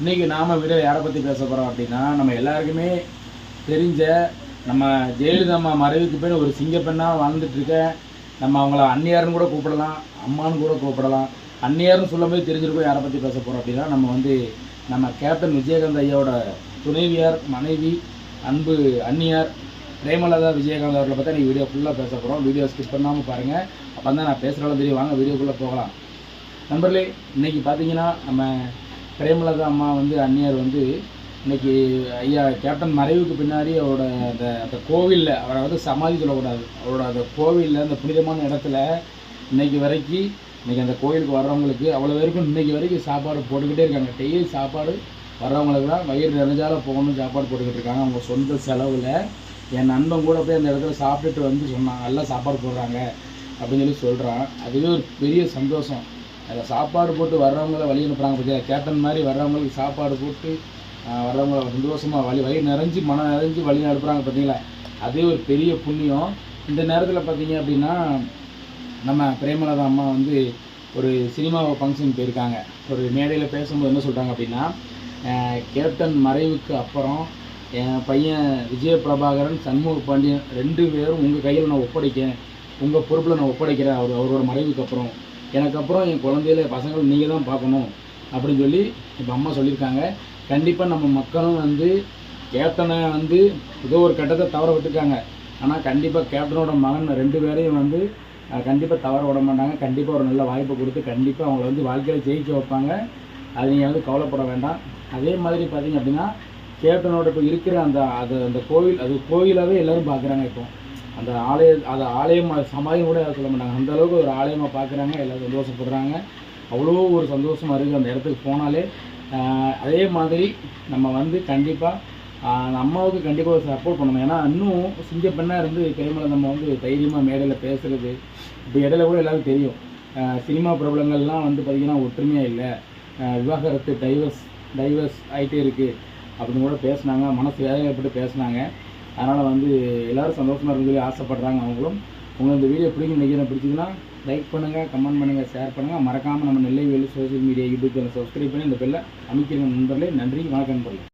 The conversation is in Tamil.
இன்றைக்கி நாம் வீடியோ யாரை பற்றி பேச போகிறோம் அப்படின்னா நம்ம எல்லாருக்குமே தெரிஞ்ச நம்ம ஜெயலலிதா அம்மா மறைவுக்கு பேர் ஒரு சிங்கப்பெண்ணாக வாழ்ந்துட்டு நம்ம அவங்கள அந்நியார்னு கூட கூப்பிடலாம் அம்மான்னு கூட கூப்பிடலாம். அந்நியார்னு சொல்லும்போது தெரிஞ்சிருக்கோம் யாரை பற்றி பேச போகிறோம் அப்படின்னா நம்ம வந்து நம்ம கேப்டன் விஜயகாந்த் ஐயாவோட துணைவியார் மனைவி அன்பு அந்நியார் பிரேமலதா விஜயகாந்த் அவர்களை பற்றி நீ வீடியோ ஃபுல்லாக பேச போகிறோம் வீடியோ ஸ்கிப் பண்ணாமல் பாருங்கள் அப்போ தான் நான் பேசுகிறாலும் தெரியும். வாங்க வீடியோக்குள்ளே போகலாம். நண்பர்களே இன்னைக்கு பார்த்தீங்கன்னா நம்ம பிரேமலதா அம்மா வந்து அந்நியார் வந்து இன்னைக்கு ஐயா கேப்டன் மறைவுக்கு பின்னாடி அவரோட அந்த அந்த கோவிலில் அவரை வந்து சமாதி சொல்லக்கூடாது. அவரோட அந்த கோவிலில் அந்த புனிதமான இடத்துல இன்னைக்கு வரைக்கும் இன்னைக்கு அந்த கோயிலுக்கு வர்றவங்களுக்கு அவ்வளோ பேருக்கும் இன்னைக்கு வரைக்கும் சாப்பாடு போட்டுக்கிட்டே இருக்காங்க. டெய்லி சாப்பாடு வர்றவங்களுக்கு தான் வயிறு நிறைஞ்சால போகணும் சாப்பாடு போட்டுக்கிட்டு இருக்காங்க. அவங்க சொந்த செலவில் என் நண்பன் கூட போய் அந்த இடத்துல சாப்பிட்டுட்டு வந்து சொன்னான் நல்லா சாப்பாடு போடுறாங்க அப்படின்னு சொல்லி சொல்கிறான் அதுவே ஒரு பெரிய சந்தோஷம். அதில் சாப்பாடு போட்டு வர்றவங்கள வழி அனுப்புகிறாங்க பார்த்தியா கேப்டன் மாதிரி வர்றவங்களுக்கு சாப்பாடு போட்டு வர்றவங்கள சந்தோஷமாக வழி வழி நிறைஞ்சு மனம் நிறைஞ்சு வழி அனுப்புகிறாங்க பார்த்தீங்களா அதே ஒரு பெரிய புண்ணியம். இந்த நேரத்தில் பார்த்தீங்க அப்படின்னா நம்ம பிரேமலதா அம்மா வந்து ஒரு சினிமா ஃபங்க்ஷன் போயிருக்காங்க. ஒரு மேடையில் பேசும்போது என்ன சொல்கிறாங்க அப்படின்னா கேப்டன் மறைவுக்கு அப்புறம் என் பையன் விஜய பிரபாகரன் சண்முக பாண்டியன் ரெண்டு பேரும் உங்கள் கையில் நான் ஒப்படைக்கிறேன். உங்கள் பொறுப்பில் நான் ஒப்படைக்கிறேன். அவர் அவரோட மறைவுக்கு அப்புறம். எனக்கு அப்புறம் என் குழந்தையில பசங்கள் நீங்கள் தான் பார்க்கணும் அப்படின்னு சொல்லி இப்போ அம்மா சொல்லியிருக்காங்க. கண்டிப்பாக நம்ம மக்களும் வந்து கேப்டனை வந்து ஏதோ ஒரு கட்டத்தை தவற விட்டுருக்காங்க. ஆனால் கண்டிப்பாக கேப்டனோட மகன் ரெண்டு பேரையும் வந்து கண்டிப்பாக தவற விட மாட்டாங்க. கண்டிப்பாக ஒரு நல்ல வாய்ப்பை கொடுத்து கண்டிப்பாக அவங்கள வந்து வாழ்க்கையில் ஜெயிக்க வைப்பாங்க. அது நீங்கள் வந்து கவலைப்பட வேண்டாம். அதே மாதிரி பார்த்தீங்க அப்படின்னா கேப்டனோட இப்போ இருக்கிற அந்த அது அந்த கோவில் அது கோவிலாகவே எல்லாரும் பார்க்குறாங்க இப்போ. அந்த ஆலய அது ஆலயமாக சமாதி கூட சொல்ல மாட்டாங்க. அந்த அளவுக்கு ஒரு ஆலயமாக பார்க்குறாங்க எல்லாம் சந்தோஷப்படுறாங்க. அவ்வளோ ஒரு சந்தோஷமாக இருக்குது அந்த இடத்துக்கு போனாலே. அதே மாதிரி நம்ம வந்து கண்டிப்பாக அம்மாவுக்கு கண்டிப்பாக ஒரு சப்போர்ட் பண்ணணும். ஏன்னா இன்னும் சிங்க பெண்ணாக இருந்து பெருமளை நம்ம வந்து தைரியமாக மேடையில் பேசுகிறது இப்போ இடையில கூட எல்லாருக்கும் தெரியும். சினிமா பிரபலங்கள்லாம் வந்து பார்த்திங்கன்னா ஒற்றுமையாக இல்லை. விவாகரத்து டைவர்ஸ் டைவர்ஸ் ஆகிட்டே இருக்குது அப்படின்னு கூட பேசுனாங்க மனசு வேதனைப்பட்டு பேசினாங்க. அதனால் வந்து எல்லாரும் சந்தோஷமாக இருக்குன்னு சொல்லி ஆசைப்படுறாங்க அவங்களும். உங்களுக்கு இந்த வீடியோ பிடிக்கும் நினைக்கிறேன். பிடிச்சிங்கன்னா லைக் பண்ணுங்கள் கமெண்ட் பண்ணுங்கள் ஷேர் பண்ணுங்கள் மறக்காமல் நம்ம Nellai Velu social media YouTube channel subscribe பண்ணி இந்த பெல்லை அமைக்கிறீங்க நண்பர்களே நன்றி வணக்கம் நண்பர்களே.